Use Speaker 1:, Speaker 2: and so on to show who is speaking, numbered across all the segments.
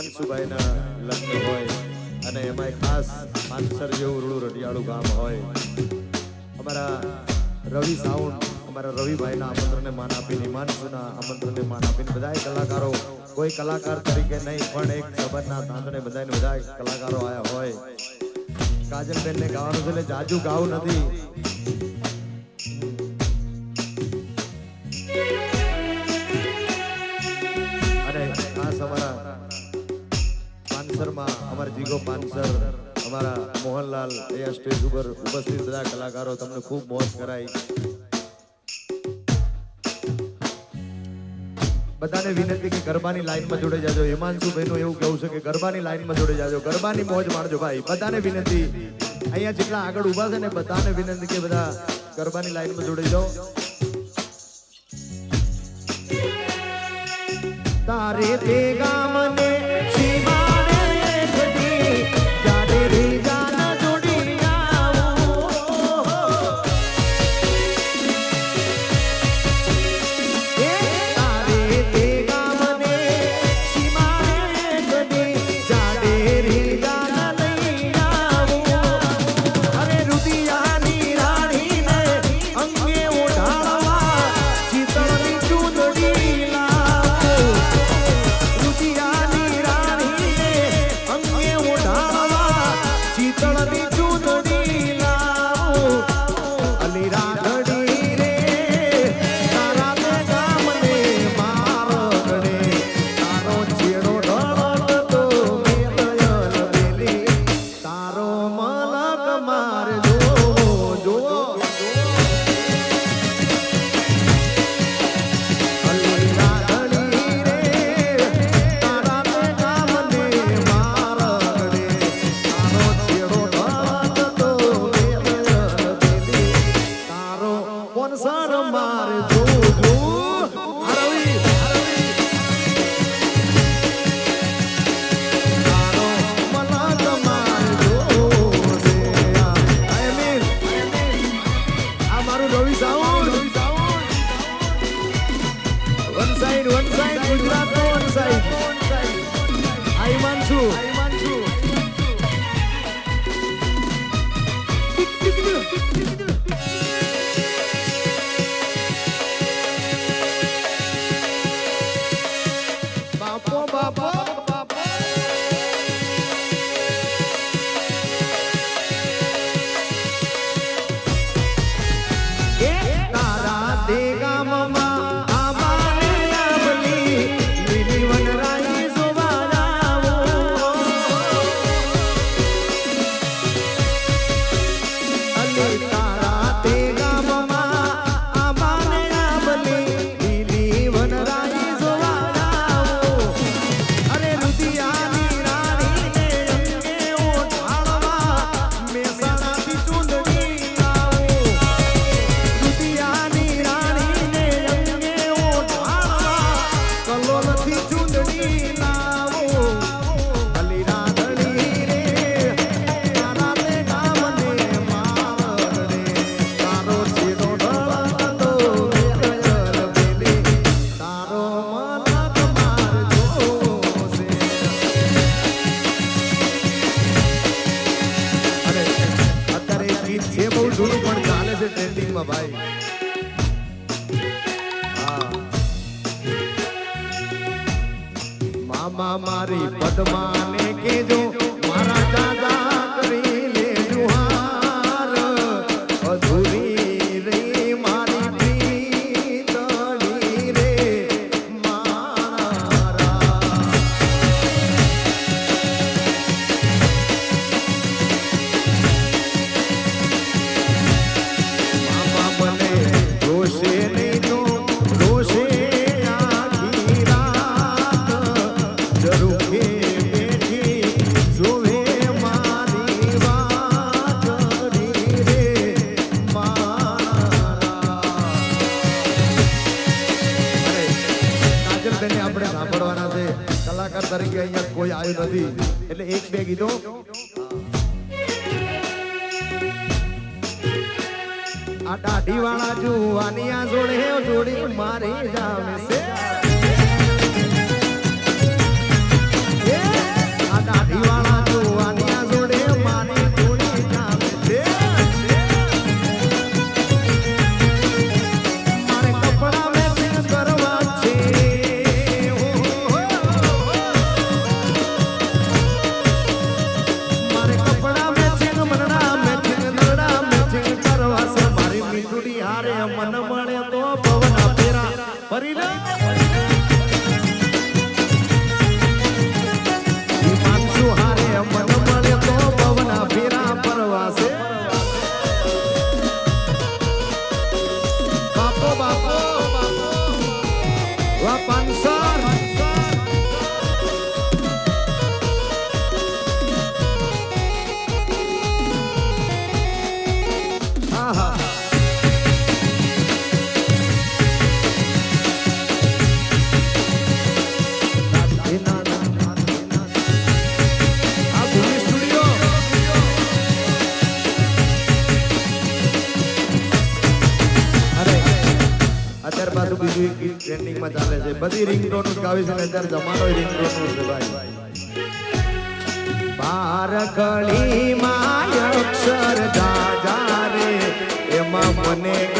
Speaker 1: હિમાંશુભાઈના લગ્ન હોય અને એમાંય ખાસ માનસર જેવું રૂડું રઢિયાળું ગામ હોય. અમારા રવિ સાઉન્ડ અમારા રવિભાઈના આમંત્રણને માન આપીને હિમાંશુના આમંત્રણને માન આપીને બધાય કલાકારો, કોઈ કલાકાર તરીકે નહીં, પણ એક ખબરના તાંતણે બધાને બધા કલાકારો આવ્યા હોય. કાજલબેનને ગાવાનું છે એટલે જાજુ ગાવું નથી. અમારા જીગો પાનસર, અમારા મોહનલાલ અહીંયા સ્ટેજ ઉપર ઉપસ્થિત બધા કલાકારો, તમને ખૂબ મોજ કરાઈ બધાને વિનંતી કે ગરબાની લાઈનમાં જોડે જાજો. હિમાંશુભાઈ નું એવું કહેવું છે કે ગરબાની લાઈનમાં જોડે જાજો. ગરબાની મોજ માણજો ભાઈ. બધાને વિનંતી. અહીંયા જેટલા આગળ ઊભા છે ને બધાને વિનંતી કે બધા ગરબાની લાઈનમાં જોડે જાઓ. તારે તે Yeah. મામા મારી પદ્માને કેજો કલાકાર તરીકે અહીંયા કોઈ આવ્યું નથી. એટલે એક, બે ગીતો. આ દાઢી વાળા આ જોડે જોડી મારી જામે મન મળે તો પવન ફેરા. ફરી બીજું ગીત ટ્રેન્ડિંગમાં ચાલે છે. બધી રિંગટોન ગાવી છે અત્યારે જમાનો રિંગટોન છે ભાઈ. બાર કળીમાં અક્ષર જાજા રે. એમાં મને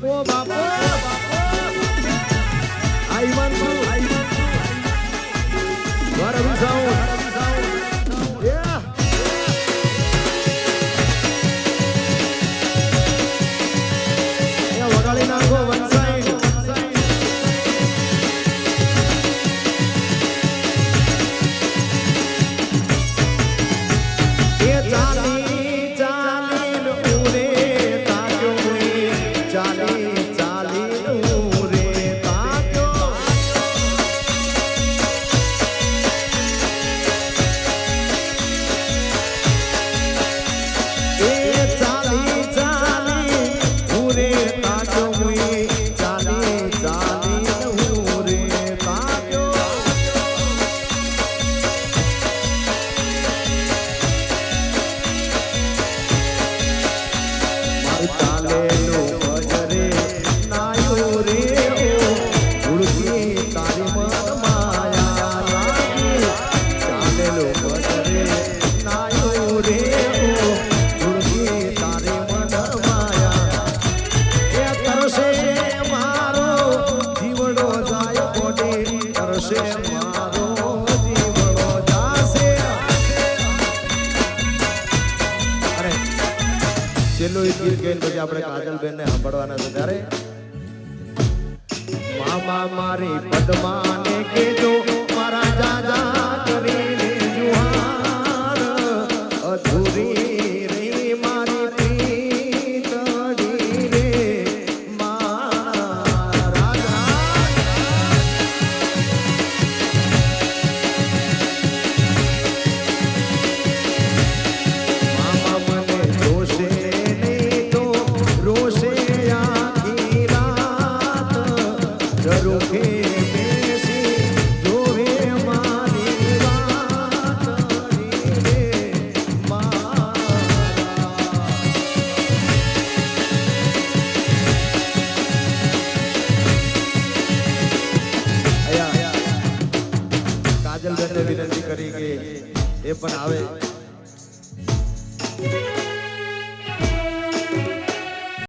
Speaker 1: 我把把 છેલ્લું એક ગીત ગઈ પછી આપણે કાજલબેન ને સાંભળવાના છે ત્યારે મામા મારી પદ્માને કેજો મારા જાજા પણ આવે.